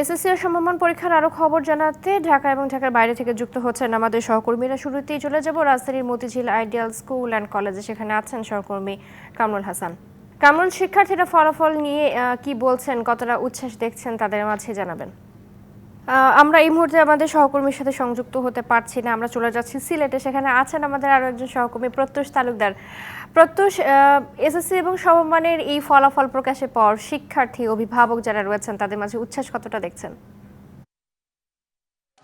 SSC এর সমমান পরীক্ষার আরও খবর জানাতে ঢাকা এবং ঢাকার বাইরে থেকে যুক্ত হচ্ছেন আমাদের সহকর্মীরা। শুরুতেই চলে যাব রাজধানীর মতিঝিল আইডিয়াল স্কুল অ্যান্ড কলেজে। সেখানে আছেন সহকর্মী কামরুল হাসান। কামরুল, শিক্ষার্থীরা ফলাফল নিয়ে কি বলছেন, কতটা উচ্ছ্বাস দেখছেন তাদের মাঝে জানাবেন। আমরা এই মুহূর্তে আমাদের সহকর্মীর সাথে সংযুক্ত হতে পারছি না, আমরা চলে যাচ্ছি সিলেটে। সেখানে আছেন আমাদের আরও একজন সহকর্মী, প্রত্যুষ তালুকদার। প্রত্যুষ এসএসসি এবং সমমানের এই ফলাফল প্রকাশের পর শিক্ষার্থী, অভিভাবক যারা রয়েছেন, তাদের মাঝে উচ্ছ্বাস কতটা দেখছেন?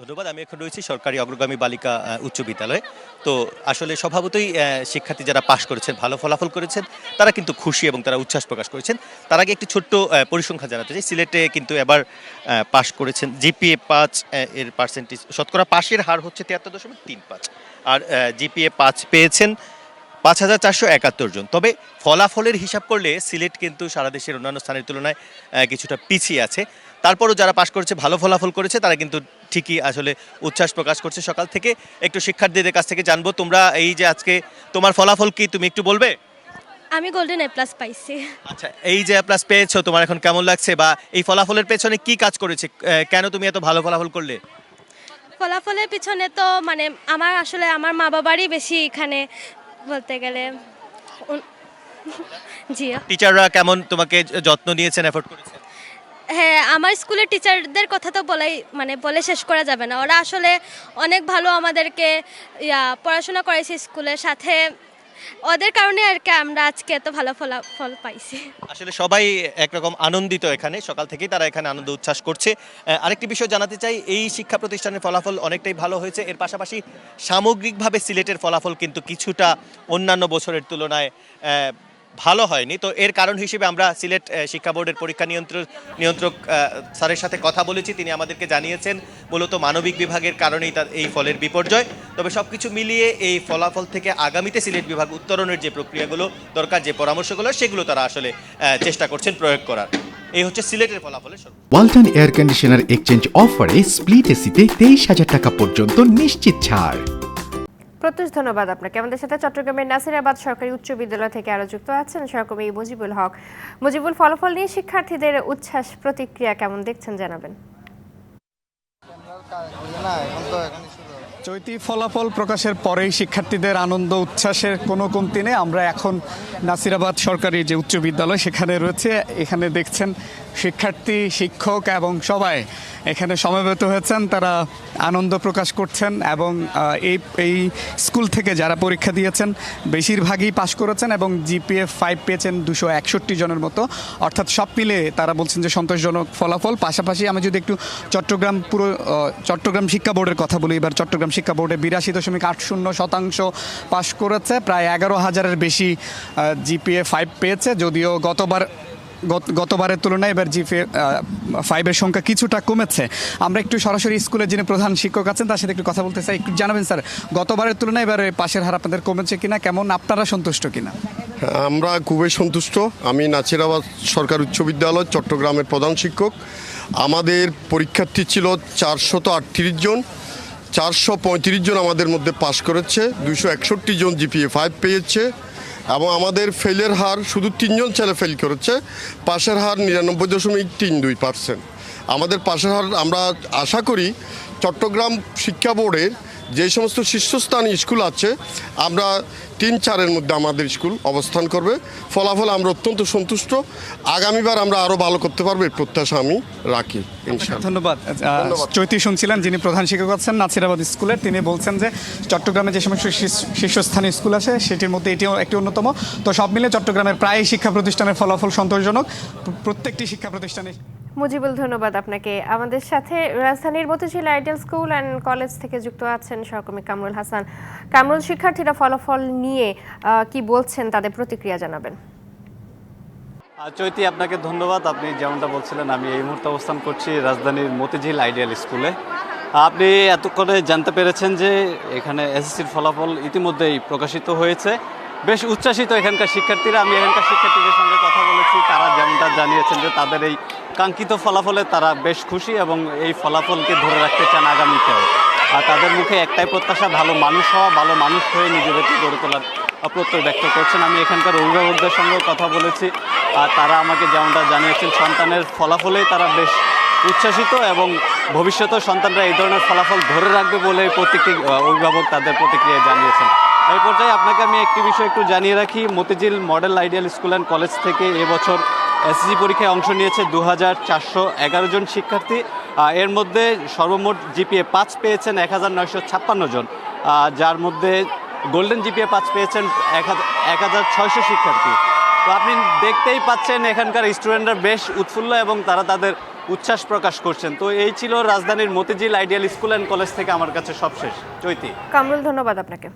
ধন্যবাদ। আমি এখন রয়েছি সরকারি অগ্রগামী বালিকা উচ্চ বিদ্যালয়ে। তো আসলে স্বভাবতই শিক্ষার্থী যারা পাশ করেছেন, ভালো ফলাফল করেছেন, তারা কিন্তু খুশি এবং তারা উচ্ছ্বাস প্রকাশ করেছেন। তার আগে একটি ছোট্ট পরিসংখ্যা জানাতে চাই। সিলেটে কিন্তু এবার পাশ করেছেন জিপিএ পাঁচ এর পার্সেন্টেজ শতকরা পাশের হার হচ্ছে তিয়াত্তর দশমিক তিন পাঁচ। আর জিপিএ পাঁচ পেয়েছেন পাঁচ হাজার চারশো একাত্তর জন। তবে ফলাফলের হিসাব করলে সিলেট কিন্তু সারা দেশের অন্যান্য স্থানের তুলনায় কিছুটা পিছিয়ে আছে। তারপরও যারা পাশ করেছে ভালো ফলাফল করেছে তারা কিন্তু ঠিকই আসলে উচ্ছ্বাস প্রকাশ করছে সকাল থেকে। একটু শিক্ষার্থীদের কাছ থেকে জানব তোমরা এই যে আজকে তোমার ফলাফল কি তুমি একটু বলবে? আমি গোল্ডেন এ প্লাস পাইছি। আচ্ছা এই যে প্লাস পেয়েছ তোমার এখন কেমন লাগছে বা এই ফলাফলের পেছনে কি কাজ করেছে কেন তুমি এত ভালো ফলাফল করলে? ফলাফলের পিছনে তো মানে আমার আসলে আমার মা বাবারই বেশি এখানে বলতে গেলে জি টিচাররা কেমন তোমাকে যত্ন নিয়েছেন এফোর্ট করেছেন? হ্যাঁ আমার স্কুলের টিচারদের কথা তো বলাই মানে বলে শেষ করা যাবে না। ওরা আসলে অনেক ভালো আমাদেরকে ইয়া পড়াশোনা করেছে স্কুলের সাথে। ওদের কারণে আর কি আমরা আজকে এত ভালো ফলাফল পাইছি। আসলে সবাই একরকম আনন্দিত এখানে, সকাল থেকেই তারা এখানে আনন্দ উচ্ছ্বাস করছে। আরেকটি বিষয় জানাতে চাই, এই শিক্ষা প্রতিষ্ঠানের ফলাফল অনেকটাই ভালো হয়েছে। এর পাশাপাশি সামগ্রিকভাবে সিলেটের ফলাফল কিন্তু কিছুটা অন্যান্য বছরের তুলনায় ভালো হয়নি। তো এর কারণ হিসেবে আমরা সিলেট শিক্ষা বোর্ডের পরীক্ষা নিয়ন্ত্রক নিয়ন্ত্রক স্যারের সাথে কথা বলেছি। তিনি আমাদেরকে জানিয়েছেন, মূলত মানবিক বিভাগের কারণেই তার এই ফলের বিপর্যয়। তবে সবকিছু মিলিয়ে এই ফলাফল থেকে আগামীতে সিলেট বিভাগ উত্তরণের যে প্রক্রিয়াগুলো দরকার, যে পরামর্শগুলো, সেগুলো তারা আসলে চেষ্টা করছেন প্রয়োগ করার। এই হচ্ছে সিলেটের ফলাফলের ওয়ালটন এয়ার কন্ডিশনার এক্সচেঞ্জ অফারে স্প্লিট এসিতে তেইশ হাজার টাকা পর্যন্ত নিশ্চিত ছাড়। প্রত্যুষ, ধন্যবাদ আপনাকে। আমাদের সাথে চট্টগ্রামের নাসিরাবাদ সরকারি উচ্চ বিদ্যালয় থেকে আরও যুক্ত আছেন সহকর্মী মুজিবুল হক। মুজিবুল, ফলাফল নিয়ে শিক্ষার্থীদের উচ্ছ্বাস প্রতিক্রিয়া কেমন দেখছেন, জানাবেন। চৈতি ফলাফল প্রকাশের পরেই শিক্ষার্থীদের আনন্দ, উচ্ছ্বাসের কোনো কমতি নেই। আমরা এখন নাসিরাবাদ সরকারি যে উচ্চ বিদ্যালয়, সেখানে রয়েছে। এখানে দেখছেন শিক্ষার্থী, শিক্ষক এবং সবাই এখানে সমবেত হয়েছেন, তারা আনন্দ প্রকাশ করছেন এবং এই এই স্কুল থেকে যারা পরীক্ষা দিয়েছেন বেশিরভাগই পাশ করেছেন এবং জিপিএফ ফাইভ পেয়েছেন দুশো একষট্টি জনের মতো। অর্থাৎ সব মিলে তারা বলছেন যে সন্তোষজনক ফলাফল। পাশাপাশি আমি যদি একটু চট্টগ্রাম পুরো চট্টগ্রাম শিক্ষা বোর্ডের কথা বলি, এবার চট্টগ্রাম শিক্ষা বোর্ডে বিরাশি দশমিক আট শূন্য শতাংশ পাশ করেছে, প্রায় এগারো হাজারের বেশি জিপিএ ফাইভ পেয়েছে। যদিও গতবার গত- গতবারের তুলনায় এবার জিপিএ ফাইভের সংখ্যা কিছুটা কমেছে। আমরা একটু সরাসরি স্কুলের যিনি প্রধান শিক্ষক আছেন, তার সাথে একটু কথা বলতে চাই। একটু জানাবেন, স্যার, গতবারের তুলনায় এবার পাশের হার আপনাদের কমেছে কিনা? কেমন? আপনারা সন্তুষ্ট কিনা? আমরা খুবই সন্তুষ্ট। আমি নাচিরাবাদ সরকার উচ্চ বিদ্যালয়, চট্টগ্রামের প্রধান শিক্ষক। আমাদের পরীক্ষার্থী ছিল চারশত আটত্রিশ জন। চারশো পঁয়ত্রিশ জন আমাদের মধ্যে পাশ করেছে। দুশো একষট্টি জন জিপিএ ফাইভ পেয়েছে। এবং আমাদের ফেলের হার শুধু তিনজন ছেলে ফেল করেছে, পাশের হার নিরানব্বই দশমিক তিন দুই পার্সেন্ট আমাদের পাশের হার আমরা আশা করি চট্টগ্রাম শিক্ষা বোর্ডের যে সমস্ত শীর্ষস্থানীয় স্কুল আছে, আমরা তিন চারের মধ্যে আমাদের স্কুল অবস্থান করবে। ফলাফল আমরা অত্যন্ত সন্তুষ্ট। আগামীবার আমরা আরও ভালো করতে পারব এই প্রত্যাশা আমি রাখি ধন্যবাদ। চৈতি শুনছিলেন যিনি প্রধান শিক্ষক আছেন নাসিরাবাদ স্কুলের তিনি বলছেন যে চট্টগ্রামে যে সমস্ত শীর্ষ- শীর্ষস্থানীয় স্কুল আছে সেটির মধ্যে এটিও একটি অন্যতম। তো সব মিলে চট্টগ্রামের প্রায় শিক্ষা প্রতিষ্ঠানের ফলাফল সন্তোষজনক। প্র- প্রত্যেকটি শিক্ষা প্রতিষ্ঠানে মুজিবুল, ধন্যবাদ আপনাকে। আমাদের সাথে রাজধানীর Motijheel ideal school and college থেকে যুক্ত আছেন সহকর্মী কামরুল হাসান। কামরুল, শিক্ষার্থীরা ফলাফল নিয়ে কি বলছেন তাদের প্রতিক্রিয়া জানাবেন। চৈতি, আপনাকে ধন্যবাদ। আপনি যেমনটা বলছিলেন, আমি এই মুহূর্তে অবস্থান করছি রাজধানীর মতিঝিল আইডিয়াল স্কুলে। আপনি এতক্ষণে জানতে পেরেছেন যে এখানে এসএসসির ফলাফল ইতিমধ্যেই প্রকাশিত হয়েছে। বেশ উচ্ছ্বাসিত এখানকার শিক্ষার্থীরা। আমি এখানকার শিক্ষার্থীদের সঙ্গে কথা বলেছি। তারা যেমনটা জানিয়েছেন যে তাদের এই কাঙ্ক্ষিত ফলাফলে তারা বেশ খুশি এবং এই ফলাফলকে ধরে রাখতে চান আগামীতেও। আর তাদের মুখে একটাই প্রত্যাশা, ভালো মানুষ হওয়া, ভালো মানুষ হয়ে নিজেদেরকে গড়ে তোলার প্রত্যয় ব্যক্ত করছেন। আমি এখানকার অভিভাবকদের সঙ্গেও কথা বলেছি। আর তারা আমাকে যেমনটা জানিয়েছেন, সন্তানের ফলাফলেই তারা বেশ উচ্ছ্বাসিত এবং ভবিষ্যতে সন্তানরা এই ধরনের ফলাফল ধরে রাখবে বলে প্রত্যেকটি অভিভাবক তাদের প্রতিক্রিয়া জানিয়েছেন। এই পর্যায়ে আপনাকে আমি একটি বিষয় একটু জানিয়ে রাখি। Motijheel model ideal school and college থেকে এবছর এসএসসি পরীক্ষায় অংশ নিয়েছে দু হাজার চারশো এগারো জন শিক্ষার্থী। এর মধ্যে সর্বমোট জিপিএ পাঁচ পেয়েছেন এক হাজার নয়শো ছাপ্পান্ন জন। যার মধ্যে গোল্ডেন জিপিএ পাঁচ পেয়েছেন এক হাজার ছয়শো শিক্ষার্থী। তো আপনি দেখতেই পাচ্ছেন এখানকার স্টুডেন্টরা বেশ উৎফুল্ল এবং তারা তাদের উচ্ছ্বাস প্রকাশ করছেন। তো এই ছিল রাজধানীর Motijheel ideal school and college থেকে আমার কাছে সবশেষ। চৈতি। কামরুল, ধন্যবাদ আপনাকে।